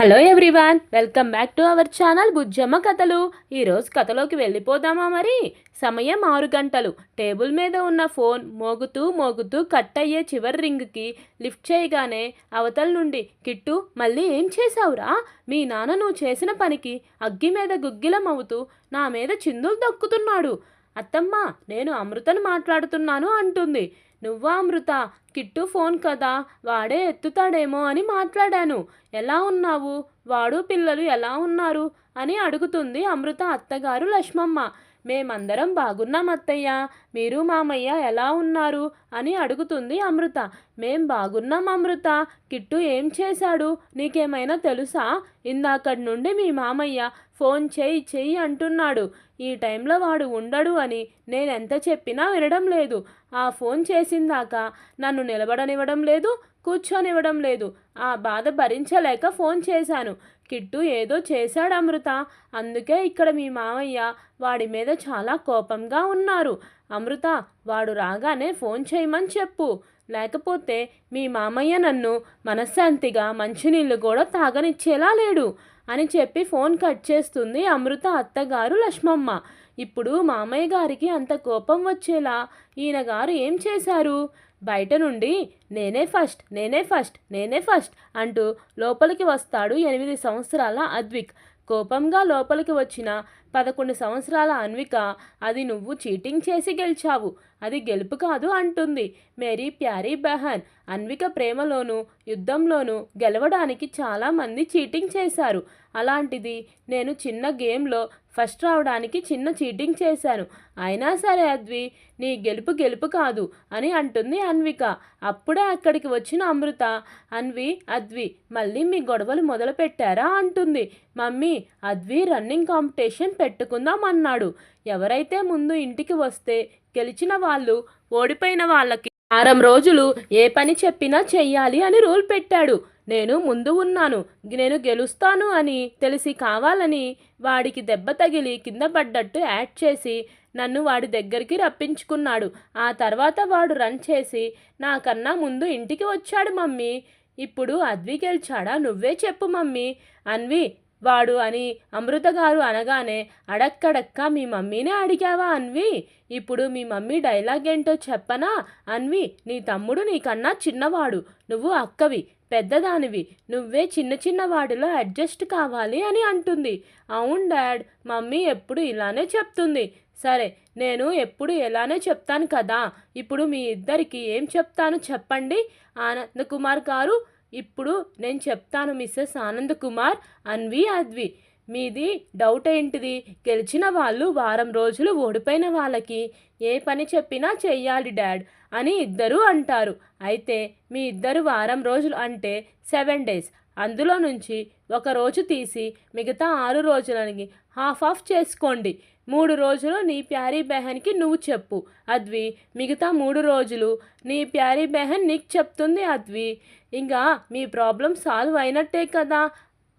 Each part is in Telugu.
Hello everyone welcome back to our channel Bujjamma Kathalu ఈరోజు కథలోకి వెళ్ళిపోదామా మరి? సమయం ఆరు గంటలు. టేబుల్ మీద ఉన్న ఫోన్ మోగుతూ మోగుతూ కట్ అయ్యే చివరి రింగ్కి లిఫ్ట్ చేయగానే అవతల నుండి కిట్టు మళ్ళీ ఏం చేశావురా? మీ నాన్న నువ్వు చేసిన పనికి అగ్గి మీద గుగ్గిలం అవుతూ నా మీద చిందులు దక్కుతున్నాడు అత్తమ్మ నేను అమృతను మాట్లాడుతున్నాను అంటుంది. నువ్వా అమృత? కిట్టు ఫోన్ కదా వాడే ఎత్తుతాడేమో అని మాట్లాడాను. ఎలా ఉన్నావు? వాడు పిల్లలు ఎలా ఉన్నారు? అని అడుగుతుంది అమృత అత్తగారు లక్ష్మమ్మ. మేమందరం బాగున్నాం అత్తయ్య. మీరు మామయ్య ఎలా ఉన్నారు? అని అడుగుతుంది అమృత. మేం బాగున్నాం అమృత. కిట్టు ఏం చేశాడు? నీకేమైనా తెలుసా? ఇందాకటి నుండి మీ మామయ్య ఫోన్ చేయి చెయ్యి అంటున్నాడు. ఈ టైంలో వాడు ఉండడు అని నేను ఎంత చెప్పినా వినడం లేదు. ఆ ఫోన్ చేసిందాక నన్ను నిలబడనివ్వడం లేదు కూర్చొనివ్వడం లేదు. ఆ బాధ భరించలేక ఫోన్ చేశాను. కిట్టు ఏదో చేశాడు అమృత. అందుకే ఇక్కడ మీ మామయ్య వాడి మీద చాలా కోపంగా ఉన్నారు. అమృత వాడు రాగానే ఫోన్ చేయమని చెప్పు. లేకపోతే మీ మామయ్య నన్ను మనశ్శాంతిగా మంచినీళ్ళు కూడా తాగనిచ్చేలా లేడు అని చెప్పి ఫోన్ కట్ చేస్తుంది అమృత అత్తగారు లక్ష్మమ్మ. ఇప్పుడు మామయ్య గారికి అంత కోపం వచ్చేలా ఈయన గారు ఏం చేశారు? బయట నుండి నేనే ఫస్ట్ నేనే ఫస్ట్ నేనే ఫస్ట్ అంటూ లోపలికి వస్తాడు ఎనిమిది సంవత్సరాల అద్విక్. కోపంగా లోపలికి వచ్చిన పదకొండు సంవత్సరాల అన్విక అది నువ్వు చీటింగ్ చేసి గెలిచావు. అది గెలుపు కాదు అంటుంది మేరీ ప్యారీ బెహన్. అన్విక ప్రేమలోనూ యుద్ధంలోనూ గెలవడానికి చాలామంది చీటింగ్ చేశారు. అలాంటిది నేను చిన్న గేమ్లో ఫస్ట్ రావడానికి చిన్న చీటింగ్ చేశాను. అయినా సరే అద్వి నీ గెలుపు గెలుపు కాదు అని అంటుంది అన్విక. అప్పుడే అక్కడికి వచ్చిన అమృత అన్వి అద్వి మళ్ళీ మీ గొడవలు మొదలుపెట్టారా అంటుంది. మమ్మీ అద్వి రన్నింగ్ కాంపిటీషన్ పెట్టుకుందాం అన్నాడు ఎవరైతే ముందు ఇంటికి వస్తే గెలిచిన వాళ్ళు ఓడిపోయిన వాళ్ళకి వారం రోజులు ఏ పని చెప్పినా చెయ్యాలి అని రూల్ పెట్టాడు. నేను ముందు ఉన్నాను నేను గెలుస్తాను అని తెలిసి కావాలని వాడికి దెబ్బ తగిలి కింద పడ్డట్టు యాడ్ చేసి నన్ను వాడి దగ్గరికి రప్పించుకున్నాడు. ఆ తర్వాత వాడు రన్ చేసి నాకన్నా ముందు ఇంటికి వచ్చాడు మమ్మీ. ఇప్పుడు అద్వి గెలిచాడా నువ్వే చెప్పు మమ్మీ. అన్వి వాడు అని అమృత గారు అనగానే అడక్కడక్క మీ మమ్మీనే అడిగావా అన్వి? ఇప్పుడు మీ మమ్మీ డైలాగ్ ఏంటో చెప్పనా? అన్వి నీ తమ్ముడు నీకన్నా చిన్నవాడు. నువ్వు అక్కవి పెద్దదానివి. నువ్వే చిన్న చిన్న వాటిలో అడ్జస్ట్ కావాలి అని అంటుంది. అవును డాడ్ మమ్మీ ఎప్పుడు ఇలానే చెప్తుంది. సరే నేను ఎప్పుడు ఎలానే చెప్తాను కదా. ఇప్పుడు మీ ఇద్దరికి ఏం చెప్తాను చెప్పండి. ఆనంద్ కుమార్ గారు ఇప్పుడు నేను చెప్తాను మిస్సెస్ ఆనంద్ కుమార్ అన్వి అద్వి. మీది డౌట్ ఏంటిది? గెలిచిన వాళ్ళు వారం రోజులు ఓడిపోయిన వాళ్ళకి ఏ పని చెప్పినా చెయ్యాలి డాడ్ అని ఇద్దరూ అంటారు. అయితే మీ ఇద్దరు వారం రోజులు అంటే సెవెన్ డేస్. అందులో నుంచి ఒక రోజు తీసి మిగతా ఆరు రోజులని హాఫ్ ఆఫ్ చేసుకోండి. మూడు రోజులు నీ ప్యారీ బెహన్కి నువ్వు చెప్పు. అద్వి మిగతా మూడు రోజులు నీ ప్యారీ బెహన్ నీకు చెప్తుంది అద్వి. ఇంకా మీ ప్రాబ్లం సాల్వ్ అయినట్టే కదా.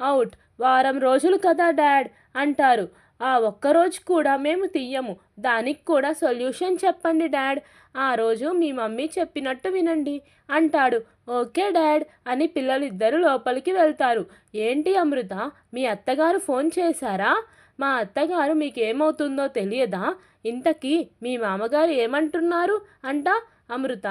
అవుట్ వారం రోజులు కదా డాడ్ అంటారు. ఆ ఒక్కరోజు కూడా మేము తీయము దానికి కూడా సొల్యూషన్ చెప్పండి డాడ్. ఆ రోజు మీ మమ్మీ చెప్పినట్టు వినండి అంటాడు. ఓకే డాడ్ అని పిల్లలిద్దరూ లోపలికి వెళ్తారు. ఏంటి అమృత మీ అత్తగారు ఫోన్ చేశారా? మా అత్తగారు మీకేమవుతుందో తెలియదా? ఇంతకీ మీ మామగారు ఏమంటున్నారు అంట అమృత.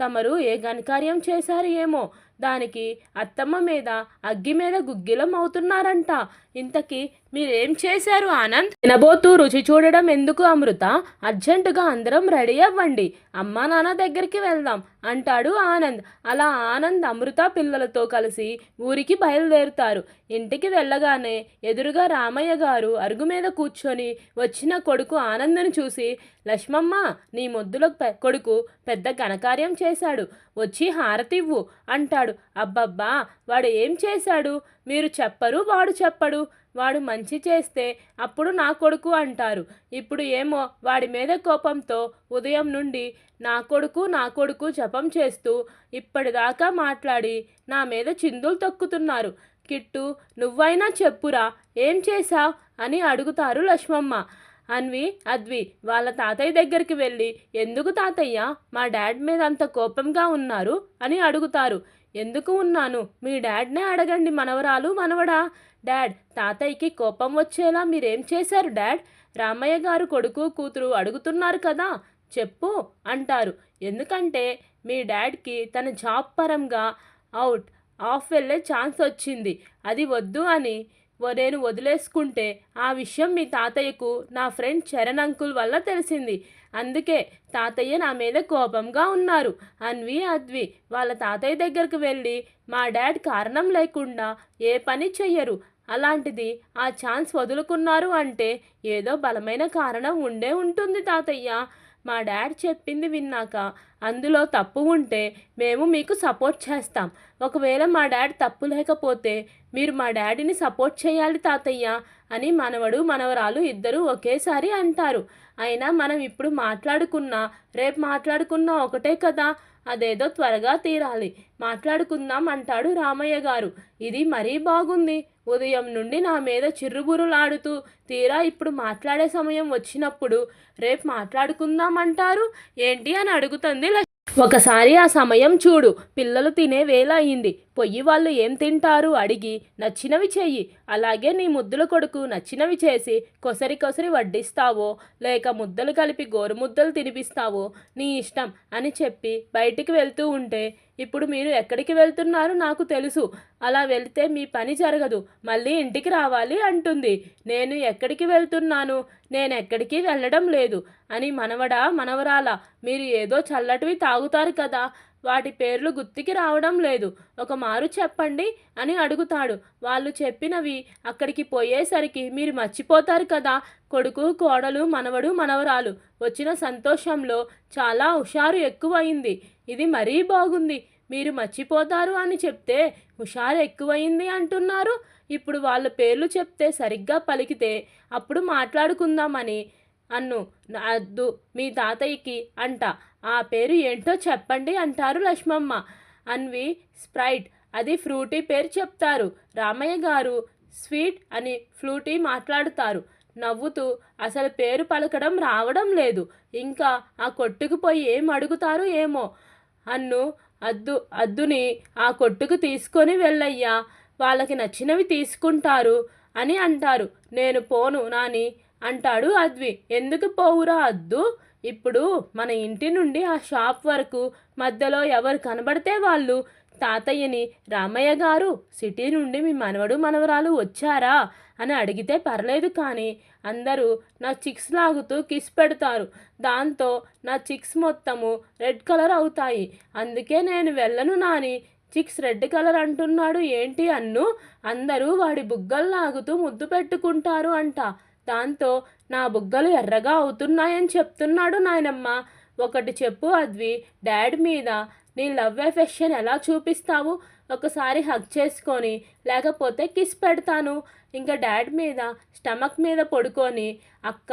తమరు ఏ ఘనకార్యం చేశారు ఏమో. దానికి అత్తమ్మ మీద అగ్గి మీద గుగ్గిలం అవుతున్నారంట. ఇంతకీ మీరేం చేశారు ఆనంద్? తినబోతూ రుచి చూడడం ఎందుకు అమృత? అర్జెంటుగా అందరం రెడీ అవ్వండి. అమ్మా నాన్న దగ్గరికి వెళ్దాం అంటాడు ఆనంద్. అలా ఆనంద్ అమృత పిల్లలతో కలిసి ఊరికి బయలుదేరుతారు. ఇంటికి వెళ్ళగానే ఎదురుగా రామయ్య గారు అరుగు మీద కూర్చొని వచ్చిన కొడుకు ఆనంద్ని చూసి లక్ష్మమ్మ నీ మొద్దులో కొడుకు పెద్ద ఘనకార్యం చేశాడు. వచ్చి హారతివ్వు అంటాడు. అబ్బబ్బా వాడు ఏం చేశాడు? మీరు చెప్పరు వాడు చెప్పడు. వాడు మంచి చేస్తే అప్పుడు నా కొడుకు అంటారు. ఇప్పుడు ఏమో వాడి మీద కోపంతో ఉదయం నుండి నా కొడుకు నా కొడుకు జపం చేస్తూ ఇప్పటిదాకా మాట్లాడి నా మీద చిందులు తొక్కుతున్నారు. కిట్టు నువ్వైనా చెప్పురా ఏం చేశావ్? అని అడుగుతారు లక్ష్మమ్మ. అన్వి అద్వి వాళ్ళ తాతయ్య దగ్గరికి వెళ్ళి ఎందుకు తాతయ్య మా డాడ్ మీద అంత కోపంగా ఉన్నారు? అని అడుగుతారు. ఎందుకు ఉన్నాను? మీ డాడ్నే అడగండి మనవరాలు మనవడా? డాడ్ తాతయ్యకి కోపం వచ్చేలా మీరేం చేశారు డాడ్? రామయ్య గారు కొడుకు కూతురు అడుగుతున్నారు కదా చెప్పు అంటారు. ఎందుకంటే మీ డాడ్కి తన జాబ్ పరంగా అవుట్ ఆఫ్ వెళ్ళే ఛాన్స్ వచ్చింది. అది వద్దు అని వ- నేను వదిలేసుకుంటే ఆ విషయం మీ తాతయ్యకు నా ఫ్రెండ్ చరణ్ అంకుల్ వల్ల తెలిసింది. అందుకే తాతయ్య నా మీద కోపంగా ఉన్నారు. అన్వి అద్వి వాళ్ళ తాతయ్య దగ్గరికి వెళ్ళి మా డాడ్ కారణం లేకుండా ఏ పని చెయ్యరు. అలాంటిది ఆ ఛాన్స్ వదులుకున్నారు అంటే ఏదో బలమైన కారణం ఉండే ఉంటుంది తాతయ్య. మా డాడ్ చెప్పింది విన్నాక అందులో తప్పు ఉంటే మేము మీకు సపోర్ట్ చేస్తాం. ఒకవేళ మా డాడ్ తప్పు లేకపోతే మీరు మా డాడీని సపోర్ట్ చేయాలి తాతయ్య అని మనవడు మనవరాలు ఇద్దరూ ఒకేసారి అంటారు. అయినా మనం ఇప్పుడు మాట్లాడుకున్నా రేపు మాట్లాడుకున్నా ఒకటే కదా. అదేదో త్వరగా తీరాలి. మాట్లాడుకుందాం అంటాడు రామయ్య గారు. ఇది మరీ బాగుంది. ఉదయం నుండి నా మీద చిర్రుబురులాడుతూ తీరా ఇప్పుడు మాట్లాడే సమయం వచ్చినప్పుడు రేపు మాట్లాడుకుందాం అంటారు? ఏంటి? అని అడుగుతుంది ఒకసారి ఆ సమయం చూడు. పిల్లలు తినే వేళ అయింది. పొయ్యి వాళ్ళు ఏం తింటారు అడిగి నచ్చినవి చెయ్యి. అలాగే నీ ముద్దుల కొడుకు నచ్చినవి చేసి కొసరి కొసరి వడ్డిస్తావో లేక ముద్దలు కలిపి గోరు ముద్దలు తినిపిస్తావో నీ ఇష్టం అని చెప్పి బయటికి వెళ్తూ ఉంటే ఇప్పుడు మీరు ఎక్కడికి వెళ్తున్నారు నాకు తెలుసు. అలా వెళ్తే మీ పని జరగదు. మళ్ళీ ఇంటికి రావాలి అంటుంది. నేను ఎక్కడికి వెళ్తున్నాను? నేను ఎక్కడికి వెళ్ళడం లేదు అని మనవడా మనవరాలా మీరు ఏదో చల్లటివి తాగుతారు కదా. వాటి పేర్లు గుర్తుకి రావడం లేదు. ఒక మారు చెప్పండి అని అడుగుతాడు. వాళ్ళు చెప్పినవి అక్కడికి పోయేసరికి మీరు మర్చిపోతారు కదా. కొడుకు కోడలు మనవడు మనవరాలు వచ్చిన సంతోషంలో చాలా హుషారు ఎక్కువయింది. ఇది మరీ బాగుంది. మీరు మర్చిపోతారు అని చెప్తే హుషారు ఎక్కువయింది అంటున్నారు. ఇప్పుడు వాళ్ళ పేర్లు చెప్తే సరిగ్గా పలికితే అప్పుడు మాట్లాడుకుందామని అన్ను అద్దు మీ తాతయ్యకి అంట. ఆ పేరు ఏంటో చెప్పండి అంటారు లక్ష్మమ్మ. అన్వి స్ప్రైట్ అది ఫ్రూటీ పేరు చెప్తారు. రామయ్య గారు స్వీట్ అని ఫ్లూటీ మాట్లాడుతారు. నవ్వుతూ అసలు పేరు పలకడం రావడం లేదు. ఇంకా ఆ కొట్టుకు పోయి ఏం అడుగుతారు ఏమో. అన్ను అద్దు అద్దుని ఆ కొట్టుకు తీసుకొని వెళ్ళయ్యా వాళ్ళకి నచ్చినవి తీసుకుంటారు అని అంటారు. నేను పోను నాని అంటాడు అద్వి. ఎందుకు పోవురా అద్దు? ఇప్పుడు మన ఇంటి నుండి ఆ షాప్ వరకు మధ్యలో ఎవరు కనబడితే వాళ్ళు తాతయ్యని రామయ్య గారు సిటీ నుండి మీ మనవడు మనవరాలు వచ్చారా? అని అడిగితే పర్లేదు కానీ అందరూ నా చిక్స్ లాగుతూ కిస్ పెడతారు. దాంతో నా చిక్స్ మొత్తము రెడ్ కలర్ అవుతాయి. అందుకే నేను వెళ్ళను నాని. చిక్స్ రెడ్ కలర్ అంటున్నాడు ఏంటి అన్ను? అందరూ వాడి బుగ్గలు లాగుతూ ముద్దు పెట్టుకుంటారు అంట. దాంతో నా బుగ్గలు ఎర్రగా అవుతున్నాయని చెప్తున్నాడు నాయనమ్మ. ఒకటి చెప్పు అద్వి డాడ్ మీద నీ లవ్ ఎఫెక్షన్ ఎలా చూపిస్తావు? ఒకసారి హగ్ చేసుకొని లేకపోతే కిస్ పెడతాను. ఇంకా డాడ్ మీద స్టమక్ మీద పడుకొని అక్క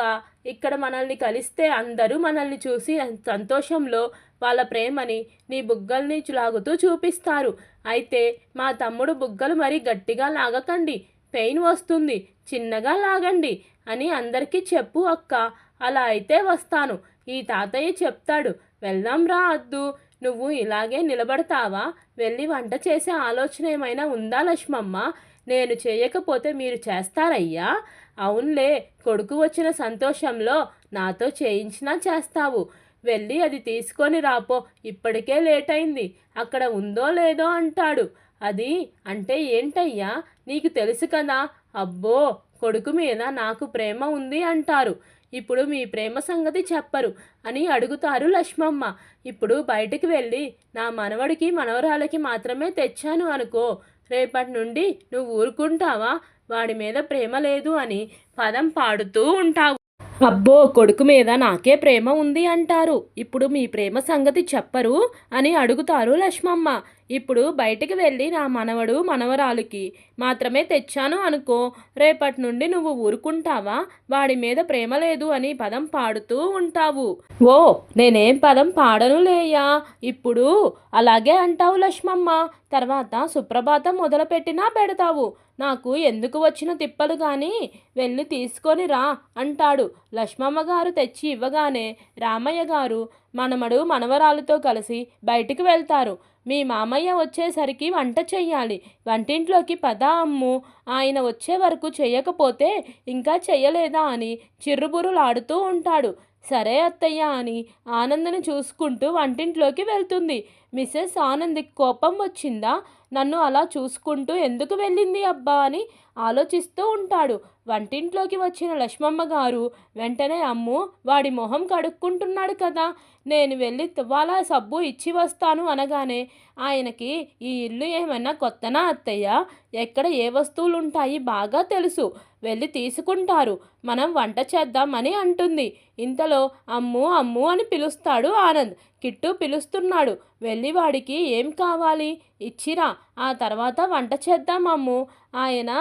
ఇక్కడ మనల్ని కలిస్తే అందరూ మనల్ని చూసి సంతోషంలో వాళ్ళ ప్రేమని నీ బుగ్గల్ని లాగుతూ చూపిస్తారు. అయితే మా తమ్ముడు బుగ్గలు మరీ గట్టిగా లాగకండి. పెయిన్ వస్తుంది. చిన్నగా లాగండి. అని అందరికీ చెప్పు అక్క. అలా అయితే వస్తాను. ఈ తాతయ్య చెప్తాడు. వెళ్దాం రా అద్దు. నువ్వు ఇలాగే నిలబడతావా? వెళ్ళి వంట చేసే ఆలోచన ఏమైనా ఉందా లక్ష్మమ్మ? నేను చేయకపోతే మీరు చేస్తారయ్యా? అవునులే కొడుకు వచ్చిన సంతోషంలో నాతో చేయించినా చేస్తావు. వెళ్ళి అది తీసుకొని రాపో. ఇప్పటికే లేట్ అయింది అక్కడ ఉందో లేదో అంటాడు. అది అంటే ఏంటయ్యా? నీకు తెలుసు కదా? అబ్బో కొడుకు మీద నాకు ప్రేమ ఉంది అంటారు. ఇప్పుడు మీ ప్రేమ సంగతి చెప్పరు అని అడుగుతారు లక్ష్మమ్మ. ఇప్పుడు బయటికి వెళ్ళి నా మనవడికి మనవరాలకి మాత్రమే తెచ్చాను అనుకో. రేపటి నుండి నువ్వు ఊరుకుంటావా? వాడి మీద ప్రేమ లేదు అని పదం పాడుతూ ఉంటావు. అబ్బో కొడుకు మీద నాకే ప్రేమ ఉంది అంటారు. ఇప్పుడు మీ ప్రేమ సంగతి చెప్పరు అని అడుగుతారు లక్ష్మమ్మ. ఇప్పుడు బయటికి వెళ్ళి నా మనవడు మనవరాలికి మాత్రమే తెచ్చాను అనుకో రేపటి నుండి నువ్వు ఊరుకుంటావా? వాడి మీద ప్రేమ లేదు అని పదం పాడుతూ ఉంటావు. ఓ నేనేం పదం పాడను లేయా? ఇప్పుడు అలాగే అంటావు లక్ష్మమ్మ. తర్వాత సుప్రభాతం మొదలుపెట్టినా పెడతావు. నాకు ఎందుకు వచ్చిన తిప్పలు కానీ వెళ్ళి తీసుకొని రా అంటాడు లక్ష్మమ్మ గారు తెచ్చి ఇవ్వగానే రామయ్య గారు మనమడు మనవరాలతో కలిసి బయటికి వెళ్తారు. మీ మామయ్య వచ్చేసరికి వంట చెయ్యాలి. వంటింట్లోకి పదా అమ్ము. ఆయన వచ్చే వరకు చేయకపోతే ఇంకా చెయ్యలేదా అని చిర్రుబురులాడుతూ ఉంటాడు. సరే అత్తయ్య అని ఆనంద్ని చూసుకుంటూ వంటింట్లోకి వెళ్తుంది. మిసెస్ ఆనంద్కి కోపం వచ్చిందా? నన్ను అలా చూసుకుంటూ ఎందుకు వెళ్ళింది అబ్బా అని ఆలోచిస్తూ ఉంటాడు. వంటింట్లోకి వచ్చిన లక్ష్మమ్మ గారు వెంటనే అమ్ము వాడి మొహం కడుక్కుంటున్నాడు కదా నేను వెళ్ళి తువ్వాల సబ్బు ఇచ్చి వస్తాను అనగానే ఆయనకి ఈ ఇల్లు ఏమైనా కొత్తనా అత్తయ్య? ఎక్కడ ఏ వస్తువులు ఉంటాయి బాగా తెలుసు వెళ్ళి తీసుకుంటారు మనం వంట చేద్దామని అంటుంది. ఇంతలో అమ్ము అమ్ము అని పిలుస్తాడు ఆనంద్. కిట్టు పిలుస్తున్నాడు వెళ్ళి వాడికి ఏం కావాలి? ఇచ్చిరా ఆ తర్వాత వంట చేద్దాం అమ్ము. ఆయన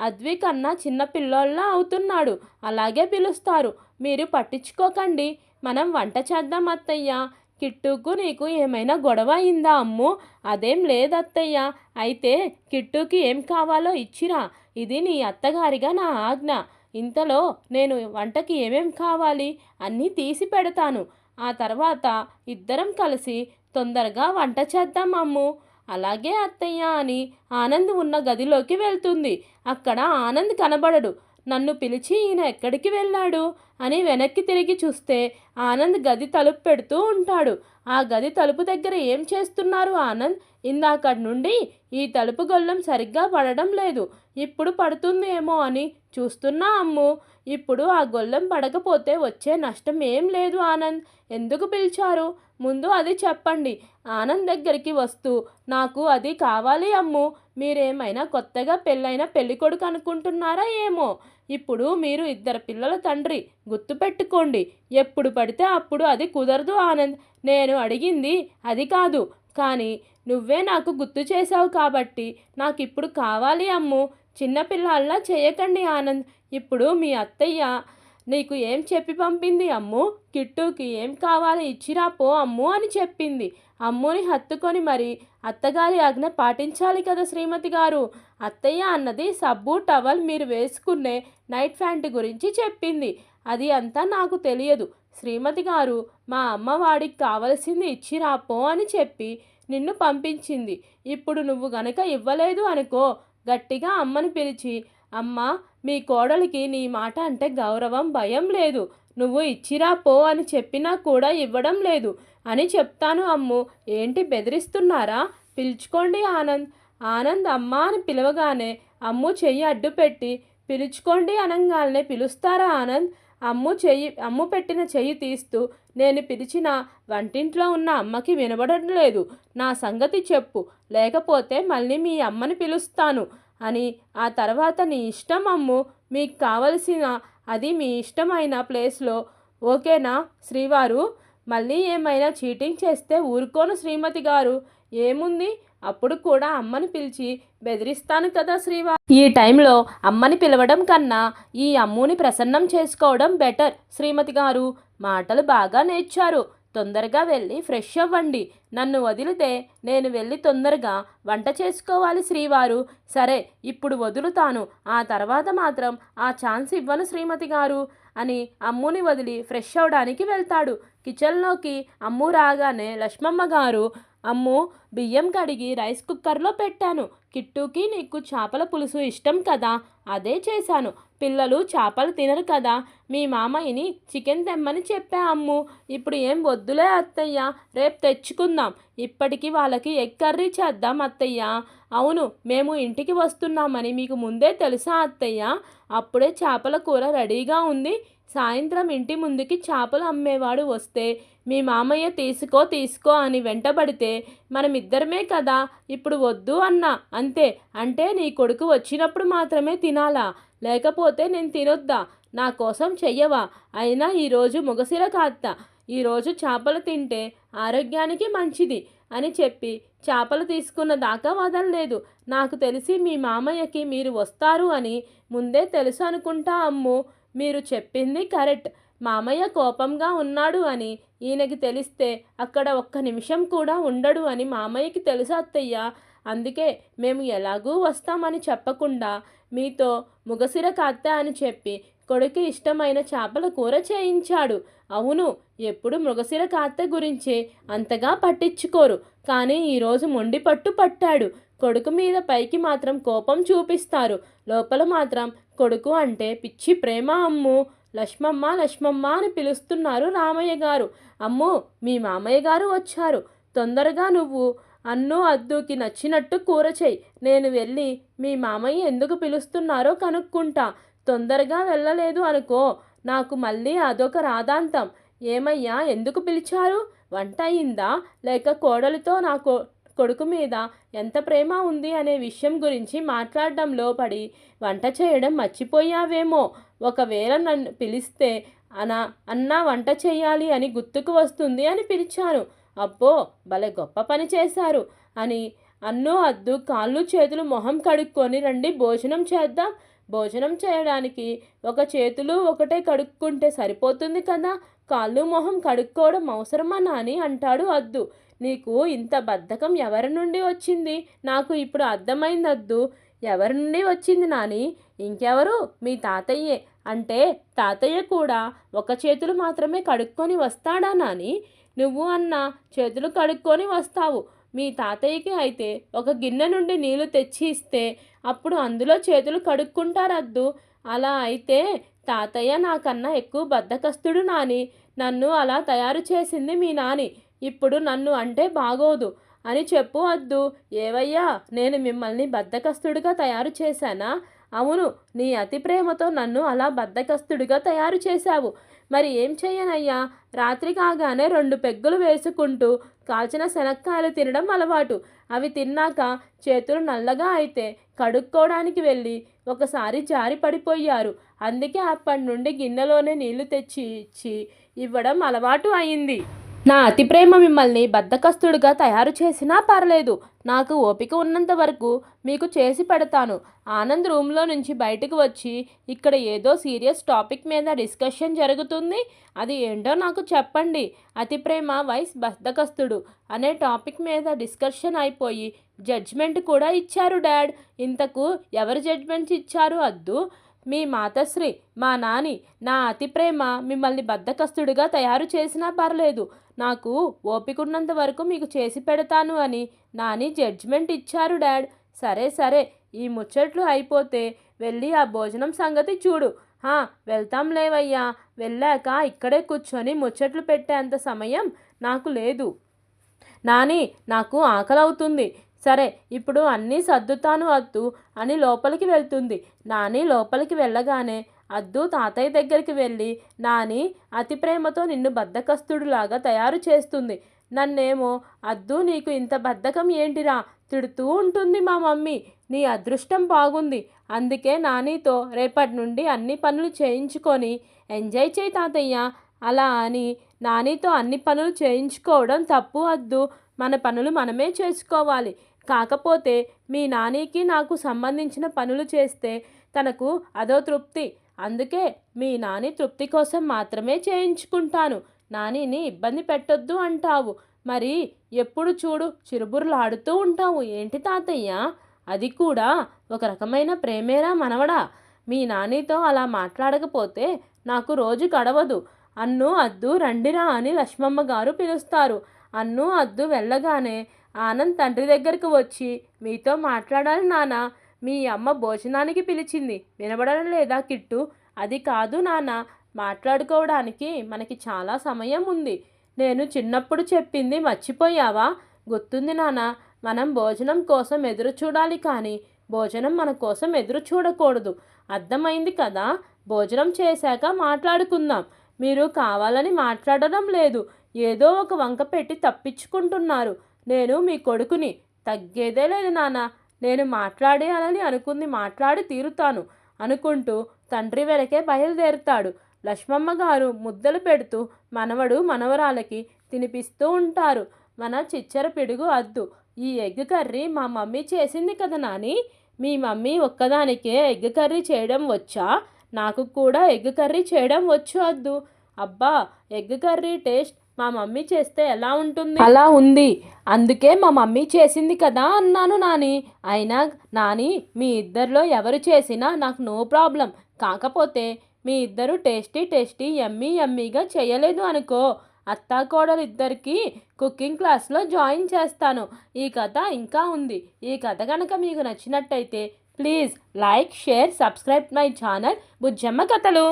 అద్వి కన్నా చిన్నపిల్లోళ్ళ అవుతున్నాడు. అలాగే పిలుస్తారు. మీరు పట్టించుకోకండి. మనం వంట చేద్దాం అత్తయ్య. కిట్టుకు నీకు ఏమైనా గొడవ అయిందా అమ్ము? అదేం లేదత్తయ్య. అయితే కిట్టుకి ఏం కావాలో ఇచ్చిరా. ఇది నీ అత్తగారిగా నా ఆజ్ఞ. ఇంతలో నేను వంటకి ఏమేం కావాలి? అన్నీ తీసి పెడతాను. ఆ తర్వాత ఇద్దరం కలిసి తొందరగా వంట చేద్దాం అమ్ము. అలాగే అత్తయ్య అని ఆనంద్ ఉన్న గదిలోకి వెళ్తుంది. అక్కడ ఆనంద్ కనబడడు. నన్ను పిలిచి ఈయన ఎక్కడికి వెళ్ళాడు? అని వెనక్కి తిరిగి చూస్తే ఆనంద్ గది తలుపు పెడుతూ ఉంటాడు. ఆ గది తలుపు దగ్గర ఏం చేస్తున్నారు ఆనంద్? ఇందాకటి నుండి ఈ తలుపు గొల్లం సరిగ్గా పడడం లేదు. ఇప్పుడు పడుతుందేమో అని చూస్తున్నా అమ్ము. ఇప్పుడు ఆ గొల్లం పడకపోతే వచ్చే నష్టం ఏం లేదు ఆనంద్. ఎందుకు పిలిచారు? ముందు అది చెప్పండి. ఆనంద్ దగ్గరికి వస్తూ నాకు అది కావాలి అమ్ము. మీరేమైనా కొత్తగా పెళ్ళైన పెళ్ళికొడుకు అనుకుంటున్నారా ఏమో? ఇప్పుడు మీరు ఇద్దరు పిల్లల తండ్రి. గుర్తుపెట్టుకోండి ఎప్పుడు పడితే అప్పుడు అది కుదరదు ఆనంద్. నేను అడిగింది అది కాదు. కానీ నువ్వే నాకు గుర్తు చేశావు కాబట్టి నాకు ఇప్పుడు కావాలి అమ్ము. చిన్నపిల్లల్లా చేయకండి ఆనంద్. ఇప్పుడు మీ అత్తయ్య నీకు ఏం చెప్పి పంపింది అమ్ము? కిట్టుకి ఏం కావాలి ఇచ్చిరా పో అమ్ము అని చెప్పింది. అమ్ముని హత్తుకొని మరి అత్తగారి ఆజ్ఞ పాటించాలి కదా శ్రీమతి గారు? అత్తయ్య అన్నది సబ్బు టవల్ మీరు వేసుకునే నైట్ ప్యాంట్ గురించి చెప్పింది. అది అంతా నాకు తెలియదు. శ్రీమతి గారు మా అమ్మ వాడికి కావలసింది ఇచ్చిరాపో అని చెప్పి నిన్ను పంపించింది. ఇప్పుడు నువ్వు గనక ఇవ్వలేదు అనుకో గట్టిగా అమ్మని పిలిచి అమ్మ మీ కోడలికి నీ మాట అంటే గౌరవం భయం లేదు. నువ్వు ఇచ్చిరా పో అని చెప్పినా కూడా ఇవ్వడం లేదు. అని చెప్తాను అమ్ము. ఏంటి బెదిరిస్తున్నారా? పిలుచుకోండి ఆనంద్. ఆనంద్ అమ్మ అని పిలవగానే అమ్ము చెయ్యి అడ్డు పెట్టి పిలుచుకోండి అనంగానే పిలుస్తారా ఆనంద్? అమ్ము చెయ్యి అమ్ము పెట్టిన చెయ్యి తీస్తూ నేను పిలిచిన వంటింట్లో ఉన్న అమ్మకి వినబడడం లేదు నా సంగతి చెప్పు. లేకపోతే మళ్ళీ మీ అమ్మని పిలుస్తాను. అని ఆ తర్వాత నీ ఇష్టం అమ్ము. మీకు కావలసిన అది మీ ఇష్టమైన ప్లేస్లో. ఓకేనా శ్రీవారు? మళ్ళీ ఏమైనా చీటింగ్ చేస్తే ఊరుకోను శ్రీమతి గారు. ఏముంది? అప్పుడు కూడా అమ్మని పిలిచి బెదిరిస్తాను కదా శ్రీవారు. ఈ టైంలో అమ్మని పిలవడం కన్నా ఈ అమ్ముని ప్రసన్నం చేసుకోవడం బెటర్ శ్రీమతి గారు. మాటలు బాగా నేర్చారు. తొందరగా వెళ్ళి ఫ్రెష్ అవ్వండి. నన్ను వదిలితే నేను వెళ్ళి తొందరగా వంట చేసుకోవాలి శ్రీవారు. సరే ఇప్పుడు వదులుతాను. ఆ తర్వాత మాత్రం ఆ ఛాన్స్ ఇవ్వను శ్రీమతి గారు అని అమ్ముని వదిలి ఫ్రెష్ అవడానికి వెళ్తాడు. కిచెన్లోకి అమ్ము రాగానే లక్ష్మమ్మ గారు అమ్ము బియ్యం కడిగి రైస్ కుక్కర్లో పెట్టాను. కిట్టుకి నీకు చేపల పులుసు ఇష్టం కదా అదే చేశాను. పిల్లలు చేపలు తినరు కదా. మీ మామయ్యని చికెన్ తెమ్మని చెప్పా అమ్ము. ఇప్పుడు ఏం వద్దులే అత్తయ్య. రేపు తెచ్చుకుందాం. ఇప్పటికి వాళ్ళకి ఎగ్ కర్రీ చేద్దాం అత్తయ్య. అవును మేము ఇంటికి వస్తున్నామని మీకు ముందే తెలుసా అత్తయ్య. అప్పుడే చేపల కూర రెడీగా ఉంది. సాయంత్రం ఇంటి ముందుకి చేపలు అమ్మేవాడు వస్తే మీ మామయ్య తీసుకో తీసుకో అని వెంటబడితే మనమిద్దరమే కదా. ఇప్పుడు వద్దు అన్నా. అంతే. అంటే నీ కొడుకు వచ్చినప్పుడు మాత్రమే తినాలా? లేకపోతే నేను తినొద్దా? నా కోసం చెయ్యవా? అయినా ఈరోజు ముగసిర కాత్త. ఈరోజు చేపలు తింటే ఆరోగ్యానికి మంచిది అని చెప్పి చేపలు తీసుకున్న దాకా వదలలేదు నాకు తెలిసి మీ మామయ్యకి మీరు వస్తారు అని ముందే తెలుసు అనుకుంటా అమ్ము. మీరు చెప్పింది కరెక్ట్. మామయ్య కోపంగా ఉన్నాడు అని ఈయనకి తెలిస్తే అక్కడ ఒక్క నిమిషం కూడా ఉండడు అని మామయ్యకి తెలుసు అత్తయ్య. అందుకే మేము ఎలాగూ వస్తామని చెప్పకుండా మీతో ముగసిర కత్త అని చెప్పి కొడుకు ఇష్టమైన చేపల కూర చేయించాడు. అవును ఎప్పుడు మృగశిర కాత్త గురించి అంతగా పట్టించుకోరు. కానీ ఈరోజు మొండి పట్టు పట్టాడు. కొడుకు మీద పైకి మాత్రం కోపం చూపిస్తారు. లోపల మాత్రం కొడుకు అంటే పిచ్చి ప్రేమ అమ్ము లక్ష్మమ్మ లక్ష్మమ్మ అని పిలుస్తున్నారు రామయ్య గారు. అమ్ము మీ మామయ్య గారు వచ్చారు. తొందరగా నువ్వు అన్ను అద్దుకి నచ్చినట్టు కూర చేయి నేను వెళ్ళి మీ మామయ్య ఎందుకు పిలుస్తున్నారో కనుక్కుంటా. తొందరగా వెళ్ళలేదు అనుకో. నాకు మళ్ళీ అదొక రాదాంతం. ఏమయ్యా ఎందుకు పిలిచారు? వంట అయిందా? లేక కోడలితో నా కొడుకు మీద ఎంత ప్రేమ ఉంది అనే విషయం గురించి మాట్లాడడంలో పడి వంట చేయడం మర్చిపోయావేమో. ఒకవేళ నన్ను పిలిస్తే అనా అన్నా వంట చేయాలి అని గుర్తుకు వస్తుంది అని పిలిచాను. అబ్బో భలే గొప్ప పని చేశారు అని అన్ను అద్దు కాళ్ళు చేతులు మొహం కడుక్కొని రండి భోజనం చేద్దాం. భోజనం చేయడానికి ఒక చేతులు ఒకటే కడుక్కుంటే సరిపోతుంది కదా? కాళ్ళు మొహం కడుక్కోవడం అవసరమా నాని? అంటాడు అద్దు. నీకు ఇంత బద్ధకం ఎవరి నుండి వచ్చింది? నాకు ఇప్పుడు అర్థమైంది అద్దు. ఎవరి నుండి వచ్చింది నాని? ఇంకెవరు? మీ తాతయ్యే. అంటే తాతయ్య కూడా ఒక చేతులు మాత్రమే కడుక్కొని వస్తాడా నాని? నువ్వు అన్న చేతులు కడుక్కొని వస్తావు. మీ తాతయ్యకి అయితే ఒక గిన్నె నుండి నీళ్ళు తెచ్చి ఇస్తే అప్పుడు అందులో చేతులు కడుక్కుంటారద్దు. అలా అయితే తాతయ్య నాకన్నా ఎక్కువ బద్దకస్తుడు నాని. నన్ను అలా తయారు చేసింది మీ నాని. ఇప్పుడు నన్ను అంటే బాగోదు అని చెప్పు వద్దు ఏవయ్యా నేను మిమ్మల్ని బద్దకస్తుడిగా తయారు చేశానా? అవును నీ అతి ప్రేమతో నన్ను అలా బద్దకస్తుడిగా తయారు చేశావు. మరి ఏం చేయనయ్యా? రాత్రి కాగానే రెండు పెగ్గులు వేసుకుంటూ కాల్చిన శనక్కాయలు తినడం అలవాటు. అవి తిన్నాక చేతులు నల్లగా అయితే కడుక్కోవడానికి వెళ్ళి ఒకసారి జారి పడిపోయారు. అందుకే అప్పటి నుండి గిన్నెలోనే నీళ్ళు తెచ్చి ఇచ్చి ఇవ్వడం అలవాటు అయింది. నా అతి ప్రేమ మిమ్మల్ని బద్దకస్తుడుగా తయారు చేసినా పర్లేదు. నాకు ఓపిక ఉన్నంత వరకు మీకు చేసి పెడతాను. ఆనంద్ రూమ్లో నుంచి బయటకు వచ్చి ఇక్కడ ఏదో సీరియస్ టాపిక్ మీద డిస్కషన్ జరుగుతుంది. అది ఏంటో నాకు చెప్పండి. అతి ప్రేమ వైస్ బద్దకస్తుడు అనే టాపిక్ మీద డిస్కషన్ అయిపోయి జడ్జ్మెంట్ కూడా ఇచ్చారు డాడ్. ఇంతకు ఎవరు జడ్జ్మెంట్స్ ఇచ్చారు అద్దు? మీ మాతశ్రీ మా నాని నా అతి ప్రేమ మిమ్మల్ని బద్దకస్తుడిగా తయారు చేసినా పర్లేదు. నాకు ఓపికన్నంత వరకు మీకు చేసి పెడతాను అని నాని జడ్జిమెంట్ ఇచ్చారు డాడ్. సరే సరే ఈ ముచ్చట్లు అయిపోతే వెళ్ళి ఆ భోజనం సంగతి చూడు. హా వెళ్తాం లేవయ్యా. వెళ్ళాక ఇక్కడే కూర్చొని ముచ్చట్లు పెట్టేంత సమయం నాకు లేదు. నాని నాకు ఆకలవుతుంది. సరే ఇప్పుడు అన్నీ సర్దుతాను అద్దు అని లోపలికి వెళ్తుంది. నాని లోపలికి వెళ్ళగానే అద్దు తాతయ్య దగ్గరికి వెళ్ళి నాని అతి ప్రేమతో నిన్ను బద్దకస్తుడులాగా తయారు చేస్తుంది. నన్నేమో అద్దు నీకు ఇంత బద్ధకం ఏంటిరా? తిడుతూ ఉంటుంది మా మమ్మీ. నీ అదృష్టం బాగుంది. అందుకే నానితో రేపటి నుండి అన్ని పనులు చేయించుకొని ఎంజాయ్ చేయి తాతయ్య. అలా అని నానితో అన్ని పనులు చేయించుకోవడం తప్పు వద్దు మన పనులు మనమే చేసుకోవాలి. కాకపోతే మీ నానికి నాకు సంబంధించిన పనులు చేస్తే తనకు అదో తృప్తి. అందుకే మీ నాని తృప్తి కోసం మాత్రమే చేయించుకుంటాను. నానిని ఇబ్బంది పెట్టొద్దు అంటావు. మరి ఎప్పుడు చూడు చిరుబుర్లాడుతూ ఉంటావు. ఏంటి తాతయ్య? అది కూడా ఒక రకమైన ప్రేమేరా మనవడా? మీ నానితో అలా మాట్లాడకపోతే నాకు రోజు గడవదు. అన్ను అద్దు రండిరా అని లక్ష్మమ్మ గారు పిలుస్తారు. అన్ను అద్దు వెళ్ళగానే ఆనంద్ తండ్రి దగ్గరకు వచ్చి మీతో మాట్లాడాలి నానా మీ అమ్మ భోజనానికి పిలిచింది. వినబడడం లేదా కిట్టు? అది కాదు నాన్న. మాట్లాడుకోవడానికి మనకి చాలా సమయం ఉంది. నేను చిన్నప్పుడు చెప్పింది మర్చిపోయావా? గుర్తుంది నాన్న. మనం భోజనం కోసం ఎదురు చూడాలి కానీ భోజనం మన కోసం ఎదురు చూడకూడదు. అర్థమైంది కదా? భోజనం చేశాక మాట్లాడుకుందాం. మీరు కావాలని మాట్లాడడం లేదు. ఏదో ఒక వంక పెట్టి తప్పించుకుంటున్నారు. నేను మీ కొడుకుని. తగ్గేదే లేదు నాన్న. నేను మాట్లాడేయాలని అనుకుంది. మాట్లాడి తీరుతాను. అనుకుంటూ తండ్రి వెనకే బయలుదేరుతాడు. లక్ష్మమ్మ గారు ముద్దలు పెడుతూ మనవడు మనవరాలకి తినిపిస్తూ ఉంటారు. మన చిచ్చర పిడుగు అద్దు. ఈ ఎగ్ కర్రీ మా మమ్మీ చేసింది కదా నాని? మీ మమ్మీ ఒక్కదానికే ఎగ్ కర్రీ చేయడం వచ్చా? నాకు కూడా ఎగ్ కర్రీ చేయడం వచ్చు అద్దు. అబ్బా ఎగ్ కర్రీ టేస్ట్ మా మమ్మీ చేస్తే ఎలా ఉంటుంది? అలా ఉంది. అందుకే మా మమ్మీ చేసింది కదా అన్నాను నాని. అయినా నాని మీ ఇద్దరిలో ఎవరు చేసినా నాకు నో ప్రాబ్లం. కాకపోతే మీ ఇద్దరు టేస్టీ టేస్టీ ఎమ్మీ ఎమ్మీగా చేయలేదు అనుకో. అత్తాకోడలు ఇద్దరికి కుకింగ్ క్లాస్లో జాయిన్ చేస్తాను. ఈ కథ ఇంకా ఉంది. ఈ కథ కనుక మీకు నచ్చినట్టయితే please like share subscribe my channel Bujjamma Kathalu.